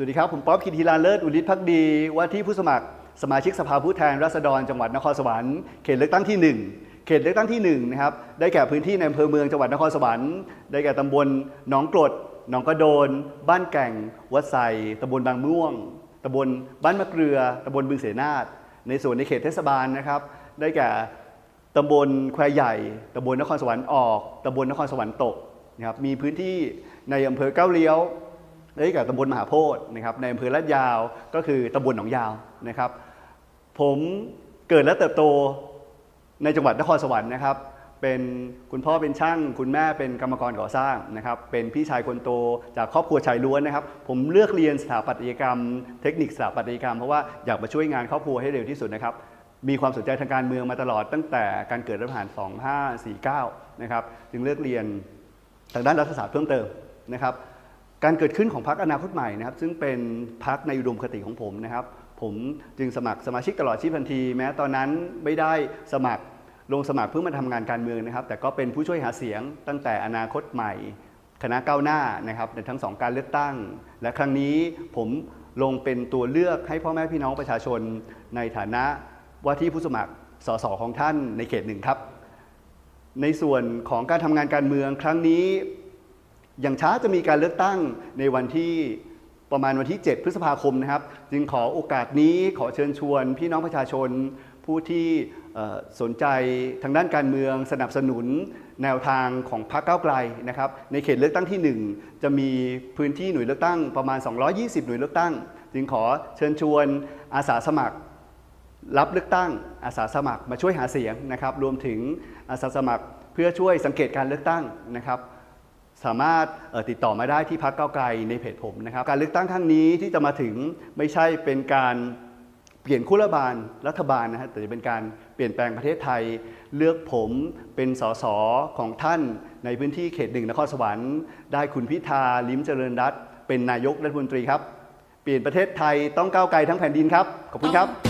สวัสดีครับ ผมป๊อบคินทีลาเลิศอุลิศพักดี ว่าที่ผู้สมัครสมาชิกสภาผู้แทนราษฎรจังหวัดนครสวรรค์เขตเลือกตั้งที่ 1 เขตเลือกตั้งที่1นะครับได้แก่พื้นที่ในอำเภอเมืองจังหวัดนครสวรรค์ได้แก่ตำบลหนองกรดหนองกระโดน บ้านแก่ง วัดไซตำบลบางม่วงตำบลบ้านมะเกลือตำบลบึงเสนาทในส่วนในเขตเทศบาลนะครับ ได้แก่ตำบลแควใหญ่ตำบลนครสวรรค์ออกตำบลนครสวรรค์ตกนะครับมีพื้นที่ในอำเภอเก้าเลี้ยว ได้แก่ตำบลมหาโพธิ์นะครับในอำเภอลาดยาวก็คือตำบลหนองยาวนะครับ ผมเกิดและเติบโตในจังหวัดนครสวรรค์นะครับ เป็นคุณพ่อเป็นช่าง คุณแม่เป็นกรรมกรก่อสร้างนะครับ เป็นพี่ชายคนโตจากครอบครัวชายล้วนนะครับ ผมเลือกเรียนสถาปัตยกรรม เทคนิคสถาปัตยกรรมเพราะว่าอยากมาช่วยงานครอบครัวให้เร็วที่สุดนะครับมีความสนใจทางการเมืองมาตลอดตั้งแต่การเกิดรัฐประหาร 2549 นะครับ จึงเลือกเรียนทางด้านรัฐศาสตร์เพิ่มเติมนะครับ การเกิดขึ้นของพรรคอนาคตใหม่นะครับ ซึ่งเป็นพรรคในอุดมคติของผมนะครับ ผมจึงสมัครสมาชิกตลอดชีพทันที แม้ตอนนั้นไม่ได้สมัครลงสมัครเพื่อมาทำงานการเมืองนะครับ แต่ก็เป็นผู้ช่วยหาเสียงตั้งแต่อนาคตใหม่ คณะก้าวหน้านะครับในทั้งสองการเลือกตั้ง และครั้งนี้ผมลงเป็นตัวเลือกให้พ่อแม่พี่น้องประชาชน ในฐานะว่าที่ผู้สมัครสสของท่านในเขตหนึ่งครับ ในส่วนของการทำงานการเมืองครั้งนี้ อย่างช้าจะมีการเลือกตั้งในวันที่ประมาณวันที่ 7 พฤษภาคมนะครับ จึงขอโอกาสนี้ขอเชิญชวน พี่น้องประชาชน ผู้ที่สนใจทางด้านการเมืองสนับสนุนแนวทางของพรรคก้าวไกลนะครับ ในเขตเลือกตั้งที่ 1 จะมีพื้นที่หน่วยเลือกตั้งประมาณ 220 หน่วยเลือกตั้ง จึงขอเชิญชวนอาสาสมัครรับเลือกตั้งอาสาสมัครมาช่วยหาเสียงนะครับ รวมถึงอาสาสมัครเพื่อช่วยสังเกตการเลือกตั้งนะครับ สามารถติดต่อมาได้ที่พักเก้าไกลในเพจผมนะครับ การเลือกตั้งครั้งนี้ที่จะมาถึงไม่ใช่เป็นการเปลี่ยนคู่รัฐบาลรัฐบาลนะฮะแต่จะเป็นการเปลี่ยนแปลงประเทศไทย เลือกผมเป็นสสของท่านในพื้นที่เขตหนึ่งนครสวรรค์ได้คุณพิธาลิ้มเจริญรัตเป็นนายกรัฐมนตรีครับ เปลี่ยนประเทศไทยต้องก้าวไกลทั้งแผ่นดินครับขอบคุณครับ